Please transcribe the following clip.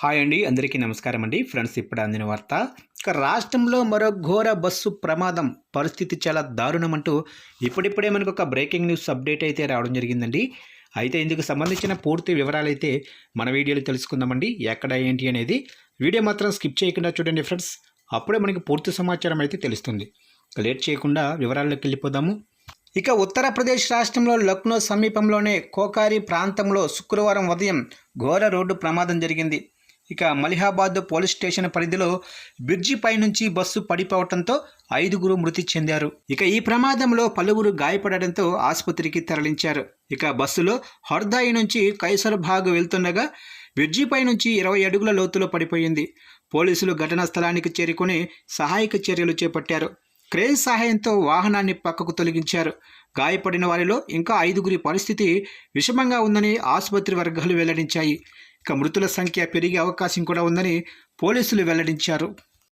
Hi అండి అందరికీ నమస్కారం అండి. ఫ్రెండ్స్ ఇప్పుడు అందిన వార్త. ఇక రాష్ట్రంలో మరో ఘోర బస్సు ప్రమాదం. పరిస్థితి చాలా దారుణం అంటూ ఇప్పుడిప్పుడే మనకు ఒక బ్రేకింగ్ న్యూస్ అప్డేట్ అయితే రావడం జరిగిందండి. అయితే ఇందుకు సంబంధించిన పూర్తి వివరాలు అయితే మన వీడియోలో తెలుసుకుందామండి. ఎక్కడ ఏంటి అనేది వీడియో మాత్రం స్కిప్ చేయకుండా చూడండి ఫ్రెండ్స్. అప్పుడే మనకి పూర్తి సమాచారం అయితే తెలుస్తుంది. లేట్ చేయకుండా వివరాల్లోకి వెళ్ళిపోదాము. ఇక ఉత్తరప్రదేశ్ రాష్ట్రంలో లక్నో సమీపంలోనే కోకారి ప్రాంతంలో శుక్రవారం ఉదయం ఘోర రోడ్డు ప్రమాదం జరిగింది. ఇక మలిహాబాద్ పోలీస్ స్టేషన్ పరిధిలో బ్రిడ్జిపై నుంచి బస్సు పడిపోవడంతో ఐదుగురు మృతి చెందారు. ఇక ఈ ప్రమాదంలో పలువురు గాయపడడంతో ఆసుపత్రికి తరలించారు. ఇక బస్సులో హర్దాయి నుంచి కైసర్బాగ్ వెళ్తుండగా బ్రిడ్జిపై నుంచి ఇరవై అడుగుల లోతులో పడిపోయింది. పోలీసులు ఘటనా స్థలానికి చేరుకుని సహాయక చర్యలు చేపట్టారు. క్రేజ్ సహాయంతో వాహనాన్ని పక్కకు తొలగించారు. గాయపడిన వారిలో ఇంకా ఐదుగురి పరిస్థితి విషమంగా ఉందని ఆసుపత్రి వర్గాలు వెల్లడించాయి. ఇక మృతుల సంఖ్య పెరిగే అవకాశం కూడా ఉందని పోలీసులు వెల్లడించారు.